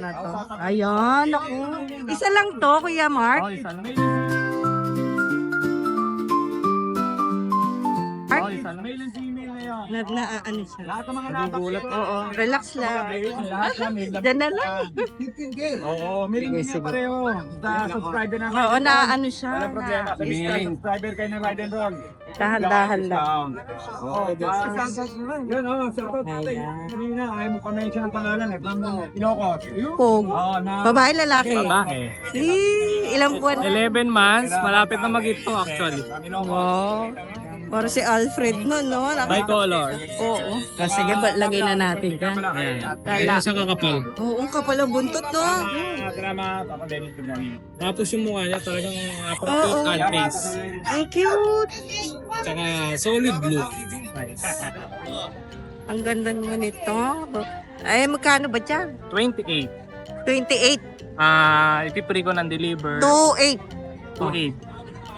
na to. Ayan, ako. Isa lang to, Kuya Mark. Oh, isa lang. Oh, lang. Male and na yun. Na, na, ano siya? Lahat ng mga nagugulat. Oo, relax lang. Lahat na. Diyan na lang. Oo, male and female pareho. Sa subscriber na Oo, na ano siya. Wala problema. Na, Basta subscriber kayo ng Ride and Roll. dahan-dahan lang. Oo, yun, oh, shoutout natin. Ayan. Kanina, ayaw mo pa-mention ang pangalan eh. Ilocos. Pog. Oo, na... Babae, lalaki. Babae. Ilang buwan? 11 months, malapit na mag-ito actually. Wow. Para si Alfred no, no? Naka- Bicolor. Oo. Kasi sige, ba, lagay na natin ka. Kaya sa kakapal. Oo, kapal ang buntot, no? Drama, Tapos yung mukha niya talagang Oo. appropriate face. Ang cute. Tsaka solid blue. Ang ganda naman nito. Ay, magkano ba dyan? 28. 28. Ah, ipipre ko ng deliver. 2.8. 28.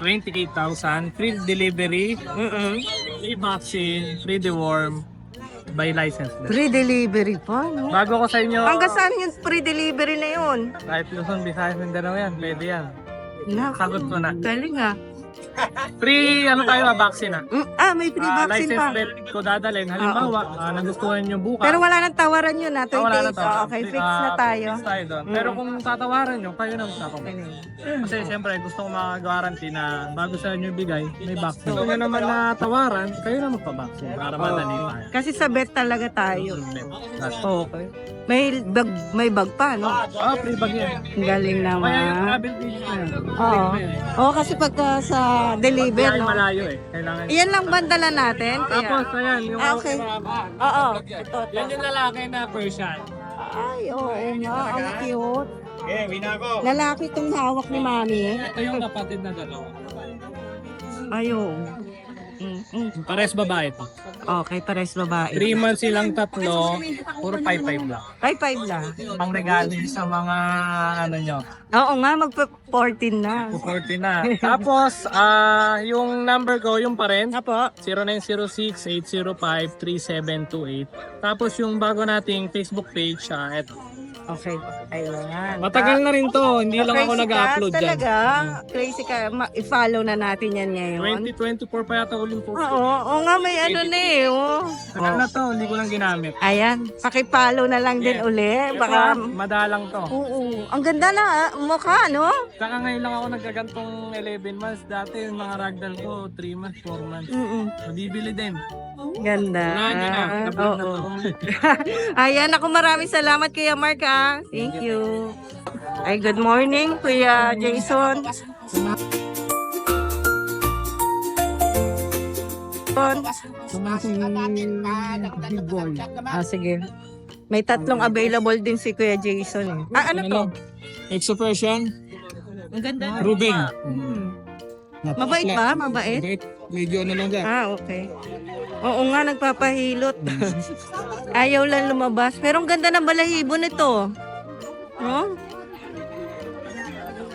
28,000. Free delivery. Mm-mm. Free vaccine. Free deworm. By license. din. Free delivery pa, no? Bago ko sa inyo, Hanggang saan yung free delivery na yun? kahit Luzon, Visayas, Mindanao yan, pwede yan. Naku, Sagot ko na. galing ah. Free, ano tayo, ah, vaccine ah. Mm, ah, may free Ah, vaccine license pa. plate ko dadalhin. Halimbawa, ah, nagustuhan nyo bukas. Pero wala nang tawaran yun ah, 28. Ah, wala na to. Ah, okay, fix Ah, na tayo. Fix tayo doon. Pero kung tatawaran nyo, kayo na magtatanong. Kasi siyempre, gusto ko maka-guarantee na bago sa inyo ibigay, may vaccine. Kung nyo naman na tawaran, kayo na magpa-vaccine para madali tayo. Kasi sa vet talaga tayo. That's Okay. May bag, may bag pa, no? Ah, free bag yan. Ang galing Kaya yung naman. travel na yan. Oo. Oo, kasi pagka sa deliver, no? malayo eh. Kailangan. Iyan lang bandala natin. Tapos, Kaya. ayan, yung Ah, okay. Oo. Ito, Yan ito. yung lalaki na Persian. Ay, oo nga. Ang cute. Eh, wina ko. Lalaki itong hawak ni mami. Ito yung kapatid na dalawa. Ayun. Mm, mm. Pares babae to. Okay, pares babae. 3 months silang tatlo, puro 5-5 lang. Ay, five lang. Pang regalo sa mga ano nyo, Oo nga, magpa-14 na. 40 na. Tapos, ah yung number ko, yung pa rin, Apo. 0906-805-3728. Tapos yung bago nating Facebook page, ah, et, Okay. Ayan. matagal na rin to, hindi lang ako Crazy nag-upload ka, dyan. Talaga? Crazy ka. Ma- i-follow na natin yan ngayon. 2024 pa yata uling post. Oo, oo nga, may ano na eh. Oh. Tagal na to, hindi ko lang ginamit. Ayan, pakipollow na lang din Yeah. uli. Baka, madalang to. oo. Ang ganda na ah, mukha, no? Saka ngayon lang ako nagkagantong 11 months. Dati yung mga ragdoll ko, 3 months, 4 months. Mm Mabibili din. Ganda. Wala nyo na. Nablog na Oo. to. Ayan, ako maraming salamat Kuya Mark ah. Thank you. Ay, good morning Kuya Jason. Ah, sige. May tatlong available din si Kuya Jason eh. Ah, ano to? Exo Persian, Ang ganda. Rubing. Hmm. Mabait ba? Mabait? Medyo ano lang dyan. Ah, okay. Oo nga, nagpapahilot. Ayaw lang lumabas. Pero ang ganda ng balahibo nito. No?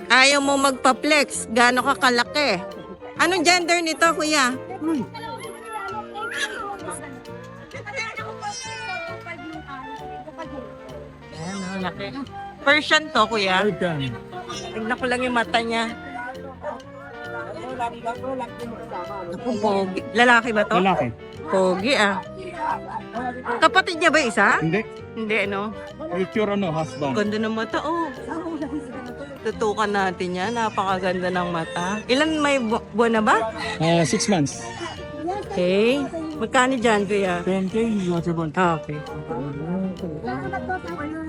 Ayaw mo magpa-flex. Gaano ka kalaki? Anong gender nito, kuya? Ayan, ang laki. Persian to, kuya. Persian. Tignan ko lang yung mata niya. Ako, pogi. Lalaki ba to? Lalaki. Pogi ah. Kapatid niya ba isa? Hindi. Hindi, no? Picture ano, husband. Ganda ng mata, oh. Tutukan natin yan. Napakaganda ng mata. Ilan may bu- buwan na ba? Uh, six months. Okay. Magkano dyan, kuya? 10K, watchable. Ah, okay.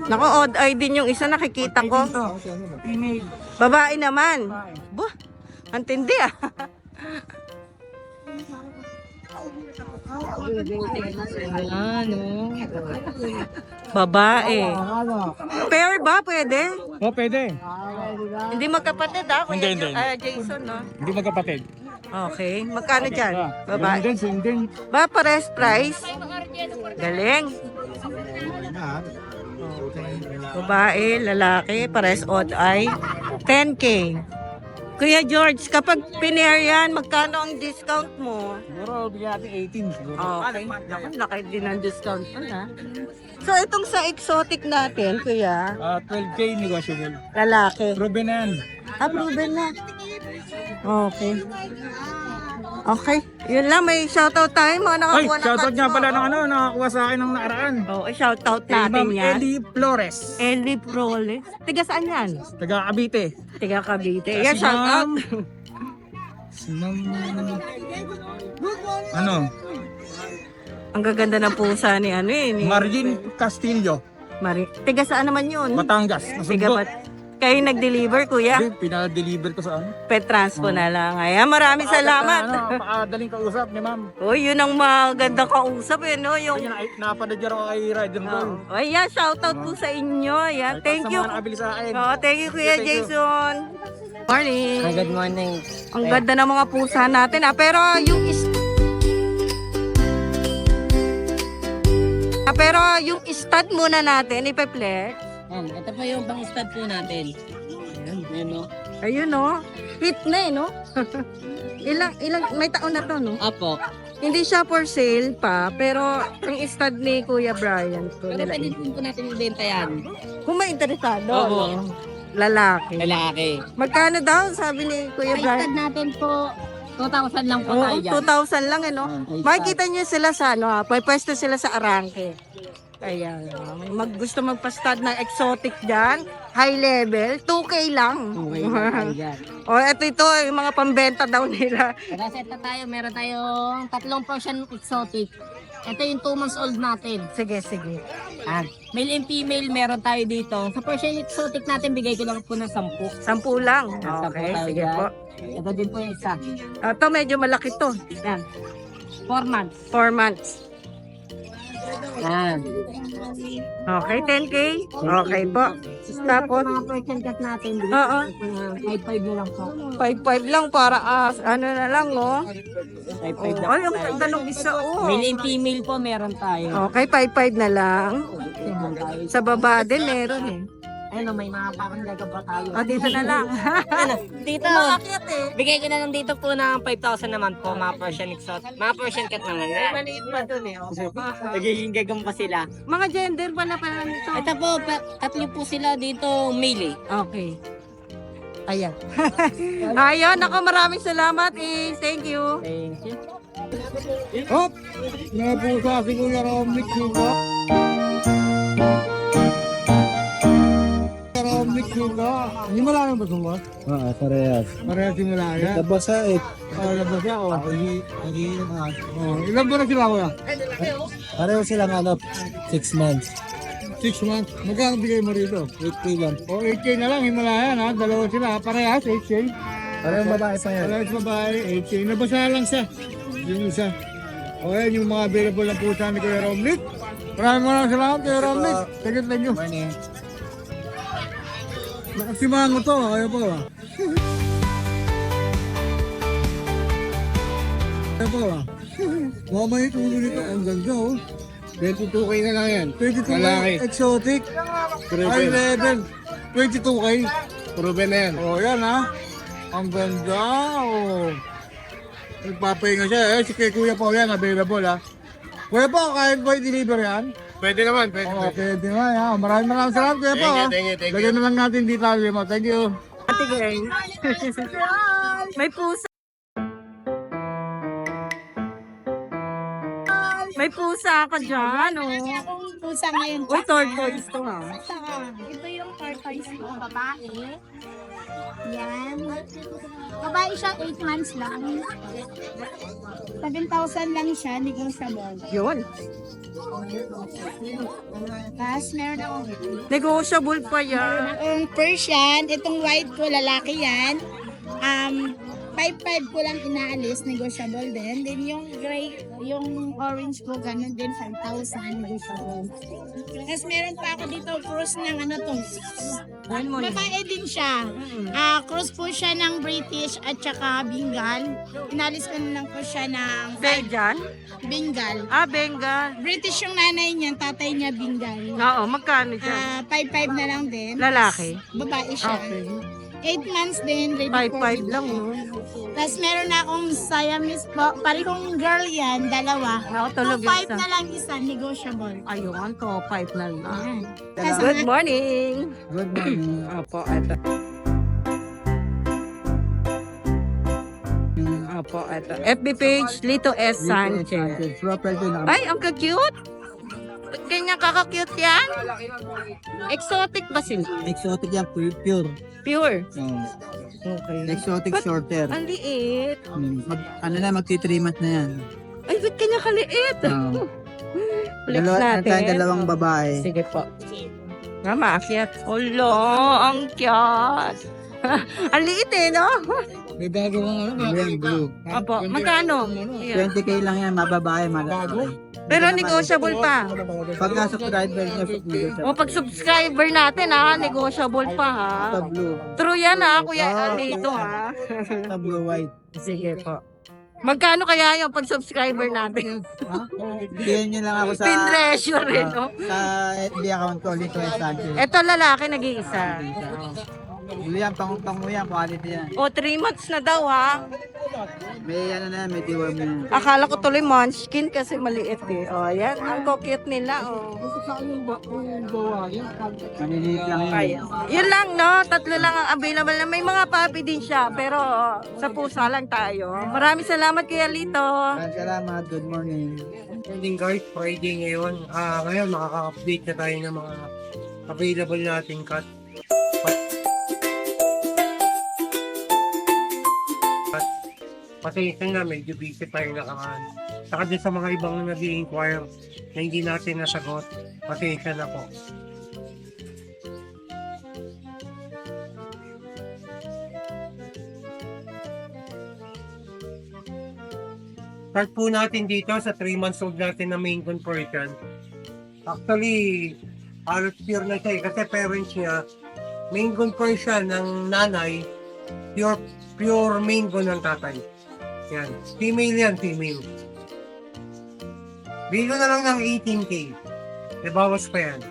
Nako, odd eye din yung isa nakikita ko. Babae naman. Buh, ang tindi ah. ano? Babae. Pair ba? Pwede? Oh, pwede. Hindi magkapatid ah. Kuya Hindi, hindi, Jo- ah, Jason, no? Hindi magkapatid. Okay. Magkano dyan? Babae. Din, same din. Ba, pares price? Galing. Babae, lalaki, pares odd eye. 10K. Kuya George, kapag pinair yan, magkano ang discount mo? Siguro, bigyan natin 18 siguro. Okay. Naku, laki din ang discount mo na. So, itong sa exotic natin, kuya, Ah, 12K negotiable. lalaki. Proven na yan. Approven na. Okay. Okay. Yun lang, may shoutout tayo mga Ay, nakakuha ng shoutout nga pala ng ano, nakakuha sa akin ng nakaraan. Oo, oh, shoutout Kay natin Ma'am yan. Ellie Flores. Eli Prole. Tiga saan yan? Taga Cavite. Tiga Cavite. Si Yan, shoutout. Ma'am- Si Ma'am... Ano? Ang gaganda ng pusa ni ano eh. Ni Margin Castillo. Mari. Tiga saan naman yun? Batangas. Tiga Nasugbo. Kayo nag-deliver, kuya? Hindi, Pinadeliver ko sa ano. Pet transpo na lang. Ayan, maraming salamat. Ano, pakadaling kausap ni ma'am. Uy, yun ang magandang kausap eh, no? Yung... Ayun, ay- napadadya ako kay Rider Roll. Oh. Ayan, shoutout po sa inyo. Ayan, thank you. Sa mga nakabili sa akin. Oh, thank you, Kuya Thank you. Jason. Morning. Good morning. Ang ganda ng mga pusa natin ah. Pero yung is... Ah, pero yung stud muna natin, ipe-flex. Yan, ito po yung pang stud po natin. Ayan, yan no. Ayun no. Hit na eh, no? ilang, ilang, may taon na to, no? Apo. Hindi siya for sale pa, pero ang stud ni Kuya Brian. ko Pero nila. pwede din po natin ibenta yan. Kung may interesado, Oo. no? lalaki. Lalaki. Magkano daw, sabi ni Kuya Ang Brian? stud natin po, 2,000 lang po Oo, tayo dyan. 2,000 lang, eh, no? Ay, Makikita niyo sila sa ano, ha? pwesto sila sa Arangke. Kaya, ah, may mag, gusto magpa-stud ng exotic dyan, high level, 2K lang. Okay, tayo dyan. o, eto ito, yung mga pambenta daw nila. Tara, set na tayo. Meron tayong tatlong Persian exotic. Ito yung 2 months old natin. Sige, sige. Ah, male and female meron tayo dito. Sa Persian exotic natin, bigay ko lang po ng 10. Sampu lang. Sampu Okay, tayo sige dyan. po. Ito din po yung isa. Ito, medyo malaki to. Yan. 4 months. 4 months. Yan. Okay, 10K? Okay po. Tapos, mga cat natin, Oo. po ng 5-5 na lang po. 5-5 lang para as, ano na lang, oh. 5-5 na Ay, ang ganda nung isa, oh. Male and female po meron tayo. Okay, 5-5 na lang. Sa baba din, meron eh. Ano, may mga parang gagaba tayo. O, dito na lang. Ano, dito. Umakit eh. Bigay ko na lang dito po ng 5,000 naman po, mga Persian exotic. Mga Persian cat naman. Maliit pa dun eh. oh. Nagiging gagamba sila. Mga gender pala pala nito. Ito po, pa- tatlo po sila dito male eh. Okay. Ayan. Ayun, ako maraming salamat eh. Thank you. Thank you. Hop! Napusa si Kuya Romnick dito. Kuya Romnick dito. Hindi mo lang ba? Oo, parehas. Parehas yung lalaki. Tapos sa it, Oh, labas siya. Oh. Oh, ilan ba na sila kuya? pareho silang ano, 6 months. Six months. Magkano bigay mo rito? 8K lang. O, 8K na lang. Himalayan ha. Dalawa sila. Parehas, 8K. Parehong babae pa yan. Parehas babae, 8K. Nabasa lang siya. Yung isa. O, yan yung mga available na pusa ni Kuya Romnick. Maraming maraming salamat Kuya Romnick. Thank you, thank you. Morning. Nakasimango to. Ayaw po. Ayaw po ah. Mamay ito nito. Ang ganda oh. 22K na lang yan. 22 Lalaki. exotic. High Proven. level. 22K. Proven na yan. Oh, yan ha. Ang ganda. Oh. Nagpapahinga siya eh. Si kay Kuya po yan. Available ha. Kuya po, kahit ba i-deliver yan? Pwede naman, pwede. Oo, pwede naman ha. Maraming maraming salamat Kuya po. Thank you, ha. thank you, thank you. Lagyan na lang natin dito ang. Thank you. Ate Gay. May pusa. May pusa ka dyan, oh. akong pusa ngayon. Uy, tortoise to ha. Ito yung tortoise ko, babae. Yan. Babae siya, 8 months lang. 7,000 lang siya, negotiable. Yun. Tapos meron akong Negotiable pa yan. ang Persian, itong white ko, lalaki yan. Um, 5-5 ko lang inaalis, negotiable din. Then yung gray, yung orange ko, ganun din, 5,000, negotiable. Tapos meron pa ako dito, cross ng ano to. Babae din siya. Ah, cross po siya ng British at saka Bengal. Inalis ko na lang po siya ng Belgian? Bengal. Ah, Bengal. British yung nanay niya, tatay niya Bengal. Oo, magkano dyan? Ah, 5-5 na lang din. Lalaki? Babae siya. Okay. 8 months din. Ready 5-5 for lang. oh. Tapos meron na akong Siamese po. Parehong girl yan, dalawa. Ako tulog 2.5 yung isa. na lang isa, negotiable. Ayun, to 5 na lang. Ayan. Tapos Good morning! Good morning. Opo, eto. Opo, eto. FB page, Lito S. Sanchez. Property na. Ay, ang ka-cute! Ba't ganyan kaka-cute yan? Exotic ba sila? Exotic yan, pure. pure. Pure. Oh. Okay. Exotic Ba't- shorter. Ang liit. Hmm, Mag, ano na, magti-3 months na yan. Ay, ba't kanya kaliit? Oh. Flex Dalawa, natin. tayong dalawang babae. Sige po. Nga, maakyat. Olo, ang cute. ang liit eh, no? May bago ano. Yan, blue. Opo, magkano? Ayan. 20k lang yan, mababae, malalaki. Pero negotiable pa. Pagka subscriber niya, O pag subscriber natin ha, negotiable pa ha. Blue. True yan ha, Kuya Alito ha. Ito blue white. Sige po. Magkano kaya yung pag subscriber natin? Bigyan niyo lang ako sa... Pin treasure eh, no? Sa FB account ko, Lito. Sanchez. Ito lalaki nag-iisa. Blue yan, pang pang yan, quality yan. O, 3 months na daw ha. May ano na yan, may deworm na yan. Akala ko tuloy munchkin kasi maliit eh. O, yan. Ang cute nila. O. Maliliit lang yun. Ayan. Yun lang, no? Tatlo lang ang available na. May mga puppy din siya, pero sa pusa lang tayo. Maraming salamat, Kuya Lito. Maraming Salamat, good morning. morning guys, Friday ngayon. Ah, ngayon makaka-update na tayo ng mga available nating cut. Cut. Pasensya na, medyo busy tayo nakaraan. Saka din sa mga ibang nag inquire na hindi natin nasagot, pasensya na po. Start po natin dito sa 3 months old natin na main conversion. Actually, halos pure na siya eh, kasi parents niya, main conversion ng nanay, pure, pure main ng tatay. Yan. Female yan, female. Bigo na lang ng 18K. E bawas pa yan.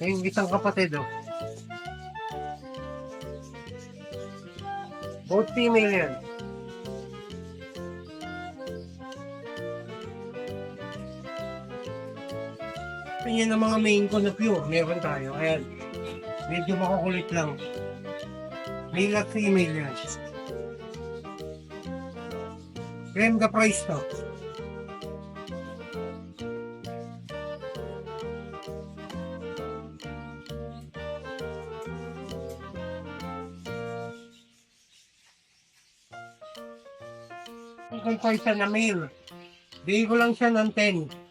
Yung isang kapatid, oh. Both female yan. Yan ang mga main ko na pure. Meron tayo. Ayan. Medyo makukulit lang. Male at female yan. Krem ka price to. Kung siya na male. Bigay ko lang siya ng 10.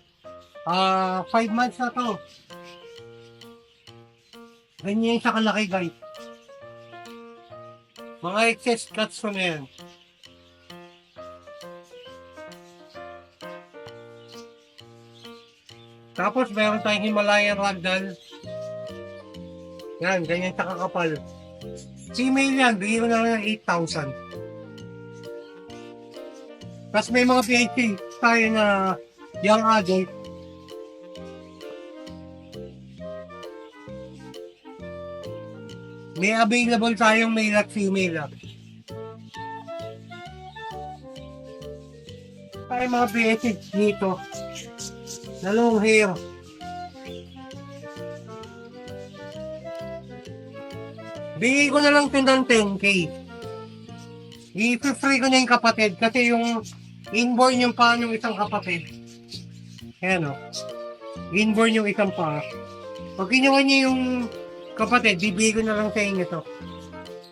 Ah, 5 months na to. Ganyan siya kalaki guys. Mga excess cuts ko na yan. Tapos meron tayong Himalayan Ragdoll. Yan, ganyan siya kakapal. Female yan, bigay ko na lang ng 8,000. Tapos may mga PhD tayo na young adult. May available tayong male at female. Ah. Tayo mga PhD dito na long hair. Bigay ko na lang ito ng 10k. I-free ko na yung kapatid kasi yung inborn yung pa ng isang kapatid. Ayan o. Inborn yung isang pa. Pag kinuha niya yung kapatid, bibigay ko na lang sa inyo to.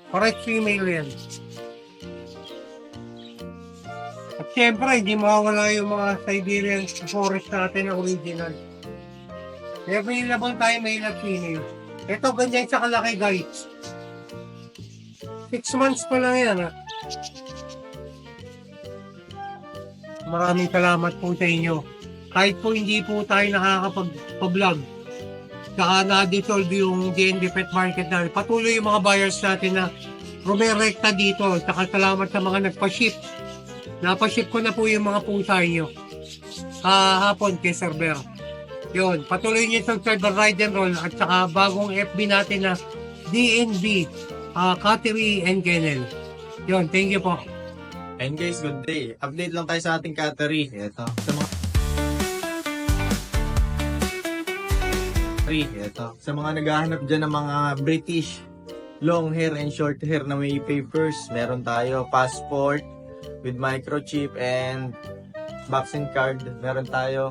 Correct female yan. At syempre, hindi mawawala yung mga Siberian forest natin na original. Available tayo male at female. Ito, ganyan sa kalaki guys. Six months pa lang yan ha. Maraming salamat po sa inyo. Kahit po hindi po tayo nakakapag-vlog, saka na-dissolve yung DNB Pet Market na patuloy yung mga buyers natin na rumerekta dito. Saka salamat sa mga nagpa-ship. Napaship ko na po yung mga pusa nyo. Kahapon kay Sir Bear. Yun, patuloy niyo subscribe ang Ride and Roll at saka bagong FB natin na DNB, uh, Cattery and Kennel. Yun, thank you po. And guys, good day. Update lang tayo sa ating cattery. Ito. Sa mga Ito. Sa mga naghahanap dyan ng mga British long hair and short hair na may papers, meron tayo passport with microchip and vaccine card. Meron tayo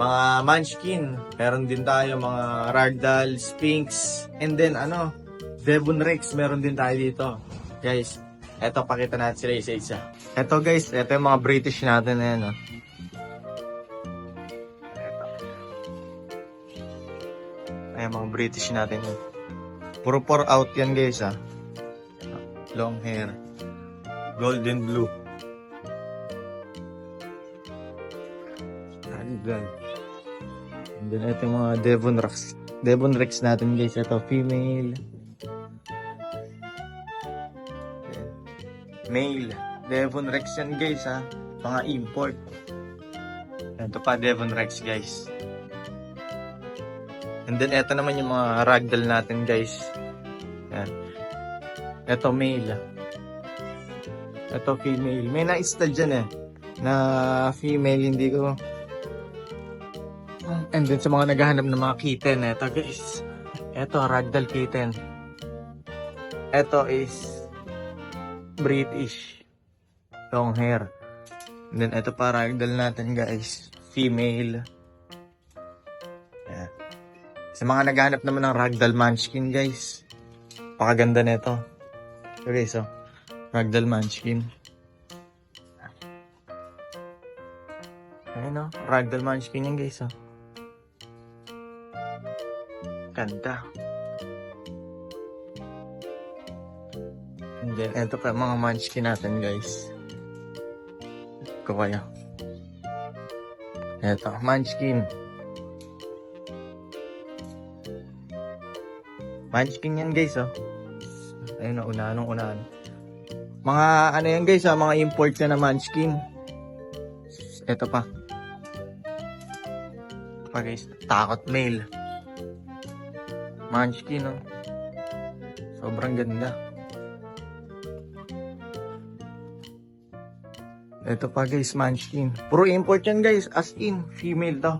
mga munchkin. Meron din tayo mga ragdoll, sphinx, and then ano, Devon Rex, meron din tayo dito. Guys, eto pakita natin sila isa-isa. Eto guys, eto yung mga British natin na yan. Oh. Ayan, mga British natin yun. Puro pour out yan guys ah. Long hair. Golden blue. Ragdoll. And then ito yung mga Devon Rex. Devon Rex natin guys. Ito female. Male. Devon Rex yan guys ha. Mga import. Ito pa Devon Rex guys. And then ito naman yung mga ragdoll natin guys. Yan. Ito male. Ito female. May na-install dyan eh. Na female hindi ko. And then sa mga naghahanap ng mga kitten. Ito guys. Ito ragdoll kitten. Ito is British. Long hair. And then, ito pa ragdoll natin, guys. Female. Ayan. Sa mga naghahanap naman ng ragdoll munchkin, guys. Pakaganda nito. So, guys, oh. Ragdoll munchkin. Ayan, oh. Ragdoll munchkin yan, guys, oh. Ganda. And then, eto pa mga munchkin natin, guys. Ko kayo. Eto, munchkin. Munchkin yan, guys, oh. Ayun, oh, unahan, unahan. Mga, ano yan, guys, ah, mga import na na munchkin. Eto pa. Ito pa, guys. Takot mail. Munchkin, oh. Sobrang ganda. Ito pa guys, munchkin. Puro import yan guys, as in, female to.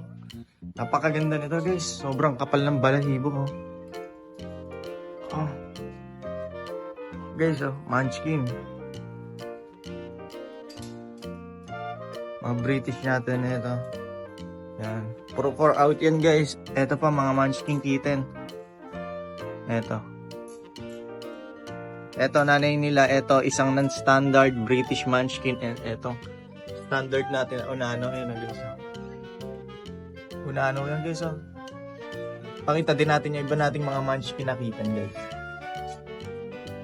Napakaganda nito guys. Sobrang kapal ng balahibo oh. oh. Guys oh, munchkin. Mga British natin na ito. Yan. Puro for out yan guys. Ito pa mga munchkin kitten. Ito. Eto, nanay nila, eto, isang non-standard British Munchkin. And eto, standard natin, unano, yun, guys. oh. Unano yan, guys, oh. Pakita din natin yung iba nating mga Munchkin nakitan, guys.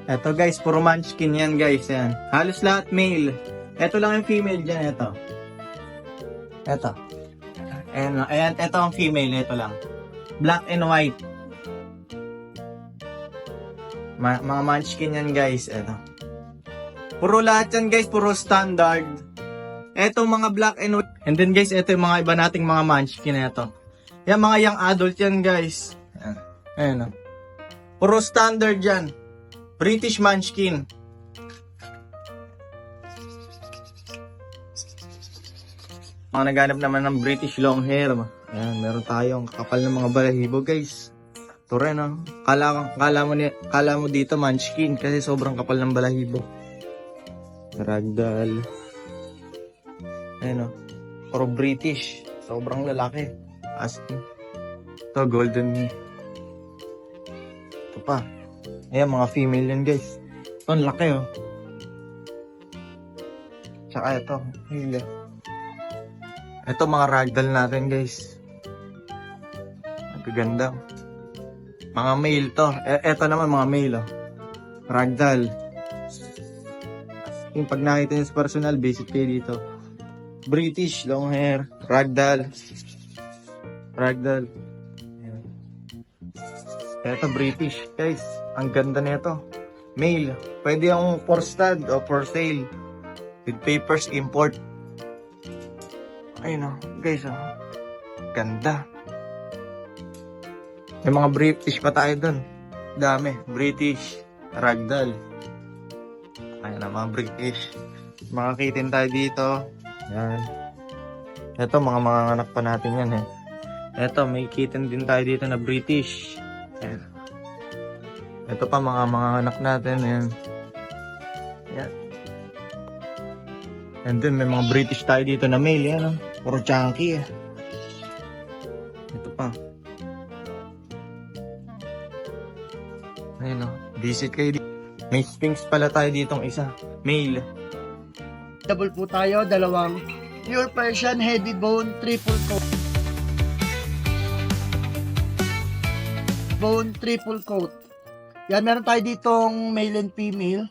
Eto, guys, puro Munchkin yan, guys, yan. Halos lahat male. Eto lang yung female dyan, eto. Eto. Ayan, ayan, eto ang female, eto lang. Black and white. Ma- mga munchkin yan guys, eto. Puro lahat yan guys, puro standard. Eto mga black and white. And then guys, eto yung mga iba nating mga munchkin eto. Yan mga young adult yan guys. Ayan, Ayan o. Puro standard yan. British munchkin. Mga naghanap naman ng British long hair. Ayan, meron tayong kapal ng mga balahibo guys. Ito rin, oh. Kala, kala, mo, ni, kala mo dito munchkin kasi sobrang kapal ng balahibo. Ragdoll. Ayun, oh. Puro British. Sobrang lalaki. As in. Ito, golden. Ito pa. Ayan, mga female yan, guys. Ito, ang laki, oh. Tsaka ito. Hila. Ito, mga ragdoll natin, guys. Ang gaganda. Mga male to. E- eto naman mga male oh. Ragdoll. Yung pag nakita nyo sa personal, visit kayo dito. British, long hair, ragdoll. Ragdoll. Eto, British. Guys, ang ganda nito. Male. Pwede yung for stud o for sale. With papers import. Ayun oh. Guys oh. Ganda. May mga British pa tayo dun. Dami. British. Ragdoll. Ayan na, mga British. Mga kitten tayo dito. Yan. Ito, mga mga anak pa natin yan eh. Ito, may kitten din tayo dito na British. Ayan. Ito pa, mga mga anak natin. Ayan. Ayan. And then, may mga British tayo dito na male. Yan, oh. Puro chunky eh. Ito pa. Ayun oh. Visit kayo dito. May Sphinx pala tayo ditong isa. Male. Double po tayo, dalawang pure Persian heavy bone triple coat. Bone triple coat. Yan, meron tayo ditong male and female.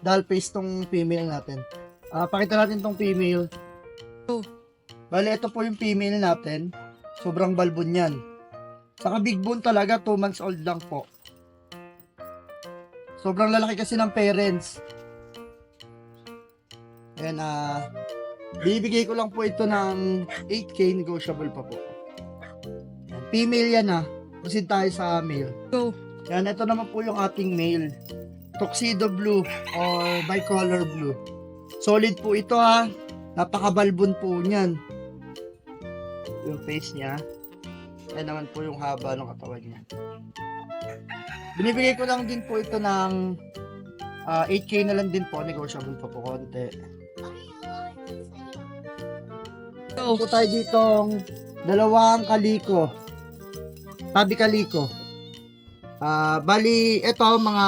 Doll face tong female natin. Ah, pakita natin tong female. Bale, ito po yung female natin. Sobrang balbon yan. Saka big bone talaga, 2 months old lang po. Sobrang lalaki kasi ng parents. Ayan, ah, bibigay ko lang po ito ng 8K, negotiable pa po. Female yan ah. Proceed tayo sa male. Go. Yan, ito naman po yung ating male. Tuxedo blue or bicolor blue. Solid po ito ha. Napakabalbon po niyan. Yung face niya. Yan naman po yung haba ng katawan niya. Binibigay ko lang din po ito ng ah, 8K na lang din po. Negotiable pa po konti. Po tayo ditong dalawang kaliko. Tabi kaliko. Ah, bali, ito mga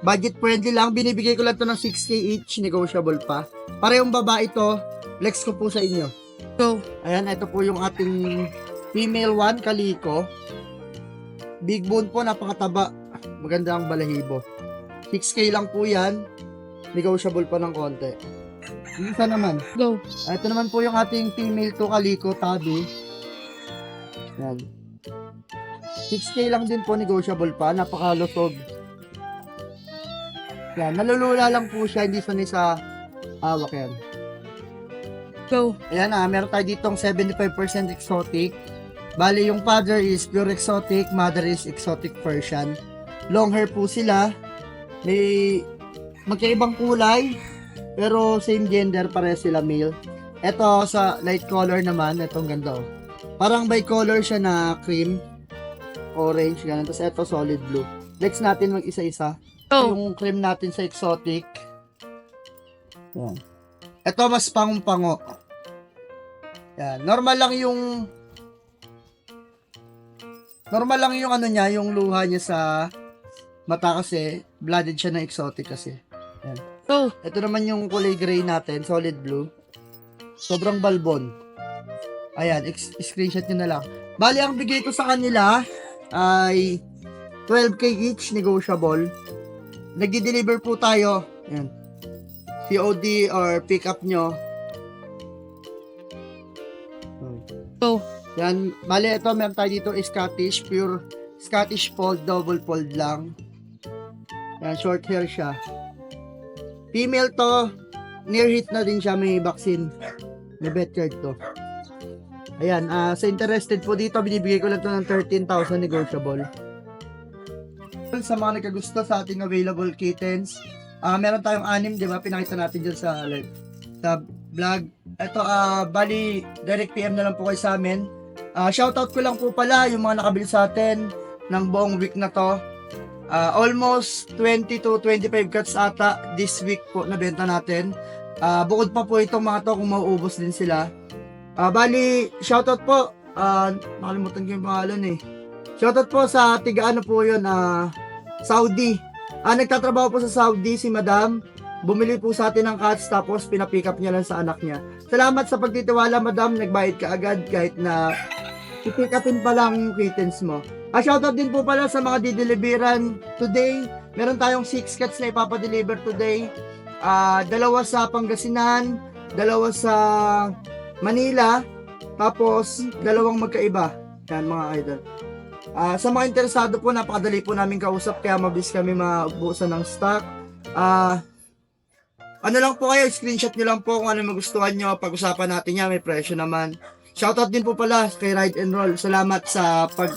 budget friendly lang. Binibigay ko lang to ng 6K each, negotiable pa. Parehong babae ito. Flex ko po sa inyo. Go. Ayan, ito po yung ating female one, kaliko. Big bone po, napakataba. Maganda ang balahibo. 6K lang po yan. Negotiable pa ng konti. Isa naman. Go. Ito naman po yung ating female to kaliko tabi. Yan. 6K lang din po negotiable pa. Napakalusog. Yan. Nalulula lang po siya. Hindi sanay sa hawak yan. Go. Ayan na. Meron tayo ditong 75% exotic. Bali yung father is pure exotic. Mother is exotic Persian. Long hair po sila. May magkaibang kulay. Pero same gender, pare sila male. Ito sa light color naman, itong ganda oh. Parang bicolor siya na cream, orange, ganun. Tapos ito solid blue. Next natin mag isa-isa. Go. Yung cream natin sa exotic. Yan. Ito mas pangumpango. Yan. Normal lang yung Normal lang yung ano niya, yung luha niya sa mata kasi blooded siya na exotic kasi. Go. Ito naman yung kulay gray natin, solid blue. Sobrang balbon. Ayan, screenshot nyo na lang. Bali, ang bigay ko sa kanila ay 12k each, negotiable. Nagdi-deliver po tayo. Ayan. COD or pick up nyo. Go. Yan, bali ito, meron tayo dito Scottish, pure Scottish fold, double fold lang. Yan, short hair siya. Female to, near hit na din siya, may vaccine. May card to. Ayan, ah sa interested po dito, binibigay ko lang to ng 13,000 negotiable. Sa mga nagkagusto sa ating available kittens, ah meron tayong anim, di ba? Pinakita natin dyan sa live, sa vlog. Ito, ah bali, direct PM na lang po kayo sa amin. Ah shoutout ko lang po pala yung mga nakabili sa atin ng buong week na to. Ah, almost 20 to 25 cuts ata this week po na benta natin. Ah, bukod pa po itong mga to kung mauubos din sila. Ah, bali, shoutout po. Ah, nakalimutan ko yung pangalan eh. Shoutout po sa tiga ano po yun, ah, Saudi. Ah, nagtatrabaho po sa Saudi si Madam. Bumili po sa atin ng cats tapos pinapick up niya lang sa anak niya. Salamat sa pagtitiwala, Madam. Nagbayad ka agad kahit na i-pick upin pa lang yung kittens mo. Ah, shoutout din po pala sa mga dideliveran today. Meron tayong 6 cats na ipapadeliver today. Ah, dalawa sa Pangasinan, dalawa sa Manila, tapos dalawang magkaiba. Yan mga idol. Ah, sa mga interesado po, napakadali po namin kausap kaya mabilis kami mabuusan ng stock. Ah, ano lang po kayo, screenshot nyo lang po kung ano magustuhan nyo. Pag-usapan natin yan, may presyo naman. Shoutout din po pala kay Ride and Roll. Salamat sa pag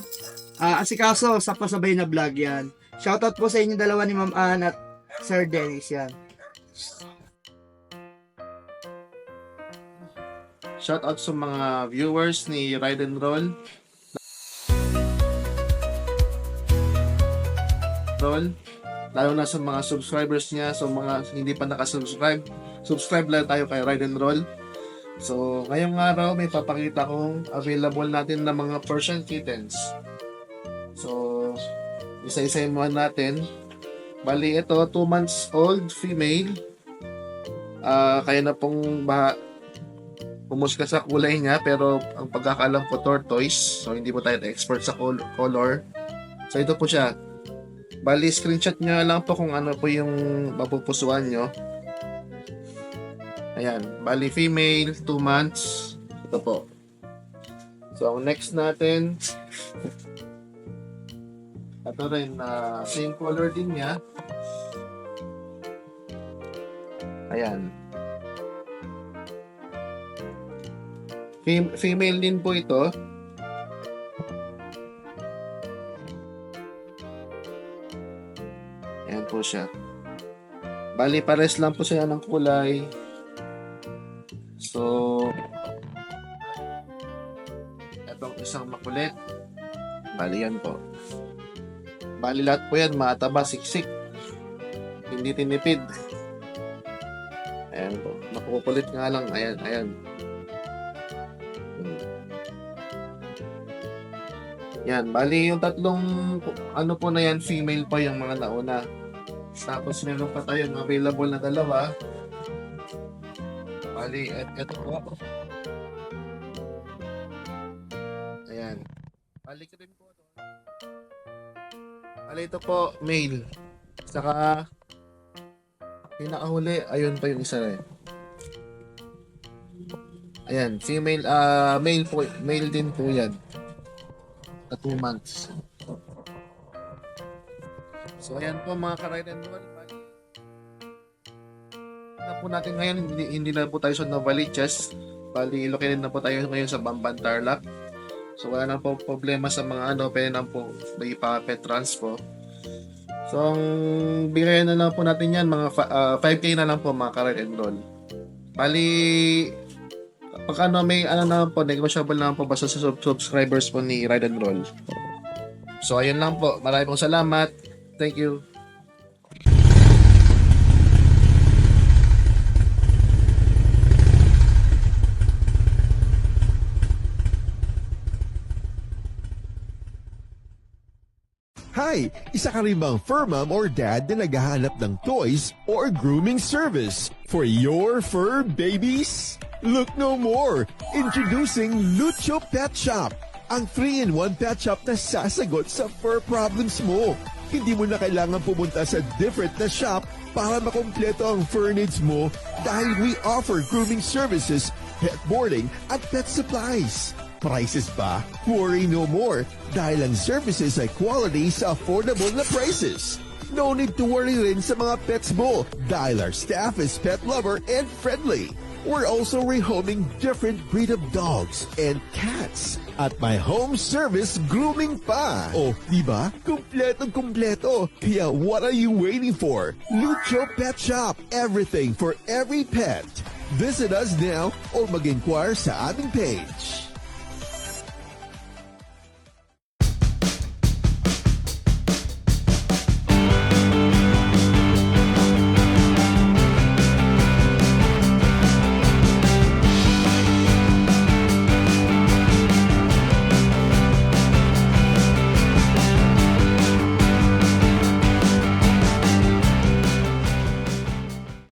ah, asikaso sa pasabay na vlog yan. Shoutout po sa inyo dalawa ni Ma'am Ann at Sir Dennis yan. Shoutout sa mga viewers ni Ride and Roll. Roll. Lalo na sa mga subscribers niya, so mga hindi pa nakasubscribe, subscribe lang tayo kay Ride and Roll. So, ngayong araw may papakita kong available natin na mga Persian kittens. So, isa-isa muna natin. Bali, ito, 2 months old, female. Ah, kaya na pong ba pumuska sa kulay niya pero ang pagkakalam ko tortoise. So hindi po tayo expert sa col- color. So ito po siya. Bali screenshot nyo lang po kung ano po yung mapupusuan nyo ayan. Bali female 2 months. Ito po. So ang next natin. Ito rin na same color din niya. Ayan Fem- female din po ito. Ayan po siya. Bali, pares lang po siya ng kulay. So, itong isang makulit. Bali yan po. Bali lahat po yan, mataba, siksik. Hindi tinipid. Ayan po. Nakukulit nga lang. Ayan, ayan. Yan, bali yung tatlong ano po na yan, female pa yung mga nauna. Tapos meron pa tayong available na dalawa. Bali, et, eto po. Ayan. Bali rin po ito. Bali ito po, male. Saka, pinakahuli, ayun pa yung isa rin. Ayan, female, ah, male po, male din po yan na 2 months. So, ayan po mga ka-ride and roll. Na po natin ngayon, hindi, hindi na po tayo sa Novaliches. Bali, located na po tayo ngayon sa Bamban Tarlac. So, wala na po problema sa mga ano, pwede na po may pa-pet transpo. So, ang bigay na lang po natin yan, mga fa- ah, 5K na lang po mga ka-ride and roll. Bali, pag ano may ano na po, negotiable na po basta sa sub- subscribers po ni Ride and Roll. So ayun lang po. Maraming pong salamat. Thank you. Hi! Isa ka rin bang fur mom or dad na naghahanap ng toys or grooming service for your fur babies? Look no more! Introducing Lucho Pet Shop, ang 3-in-1 pet shop na sasagot sa fur problems mo. Hindi mo na kailangan pumunta sa different na shop para makompleto ang fur needs mo dahil we offer grooming services, pet boarding, at pet supplies. Prices ba? Worry no more dahil ang services ay quality sa affordable na prices. No need to worry rin sa mga pets mo dahil our staff is pet lover and friendly. We're also rehoming different breed of dogs and cats at my home service grooming pa. Oh, di ba? Kumpletong kumpleto. Kaya what are you waiting for? Lucho Pet Shop. Everything for every pet. Visit us now or mag-inquire sa aming page.